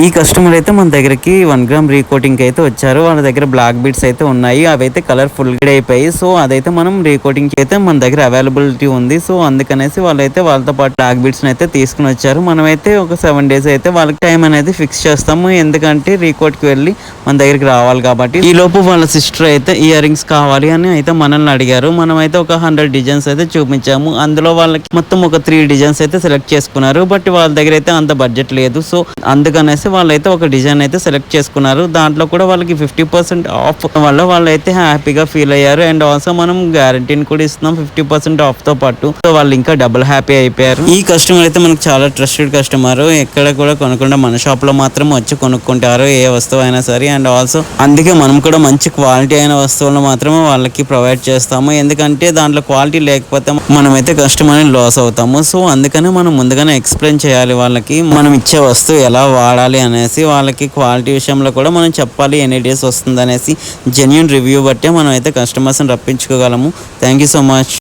ఈ కస్టమర్ అయితే మన దగ్గరికి వన్ గ్రామ్ రీకోటింగ్ అయితే వచ్చారు. వాళ్ళ దగ్గర బ్లాక్ బీట్స్ అయితే ఉన్నాయి. అవైతే కలర్ ఫుల్ అయిపోయి సో అదైతే మనం రీకోటింగ్ అయితే మన దగ్గర అవైలబిలిటీ ఉంది. సో అందుకనేసి వాళ్ళైతే వాళ్ళతో పాటు బ్లాక్ బీట్స్ అయితే తీసుకుని వచ్చారు. మనమైతే ఒక సెవెన్ డేస్ అయితే వాళ్ళకి టైం అనేది ఫిక్స్ చేస్తాము. ఎందుకంటే రీకోట్కి వెళ్ళి మన దగ్గరికి రావాలి కాబట్టి. ఈ లోపు వాళ్ళ సిస్టర్ అయితే ఇయర్ రింగ్స్ కావాలి అని అయితే మనల్ని అడిగారు. మనమైతే ఒక హండ్రెడ్ డిజైన్స్ అయితే చూపించాము. అందులో వాళ్ళకి మొత్తం ఒక త్రీ డిజైన్స్ అయితే సెలెక్ట్ చేసుకున్నారు. బట్ వాళ్ళ దగ్గర అయితే అంత బడ్జెట్ లేదు. సో అందుకనేసి వాళ్ళైతే ఒక డిజైన్ అయితే సెలెక్ట్ చేసుకున్నారు. దాంట్లో కూడా వాళ్ళకి ఫిఫ్టీ పర్సెంట్ ఆఫ్ వల్ల వాళ్ళైతే హ్యాపీగా ఫీల్ అయ్యారు. అండ్ ఆల్సో మనం గ్యారంటీని కూడా ఇస్తున్నాం ఫిఫ్టీ పర్సెంట్ ఆఫ్తో పాటు. సో వాళ్ళు ఇంకా డబుల్ హ్యాపీ అయిపోయారు. ఈ కస్టమర్ అయితే మనకు చాలా ట్రస్టెడ్ కస్టమర్ ఎక్కడ కూడా కొనకుండా మన షాప్లో మాత్రం వచ్చి కొనుక్కుంటారు. ఏ వస్తువు అయినా సరే. అండ్ ఆల్సో అందుకే మనం కూడా మంచి క్వాలిటీ అయిన వస్తువులను మాత్రమే వాళ్ళకి ప్రొవైడ్ చేస్తాము. ఎందుకంటే దాంట్లో క్వాలిటీ లేకపోతే మనమైతే కస్టమర్ లాస్ అవుతాము. సో అందుకనే మనం ముందుగానే ఎక్స్ప్లెయిన్ చేయాలి వాళ్ళకి. మనం ఇచ్చే వస్తువు ఎలా వాడాలి అనేసి వాళ్ళకి క్వాలిటీ విషయంలో కూడా మనం చెప్పాలి. ఎన్ని డేస్ వస్తుంది అనేసి జెన్యున్ రివ్యూ బట్టే మనం అయితే కస్టమర్స్ని రప్పించుకోగలము. Thank you so much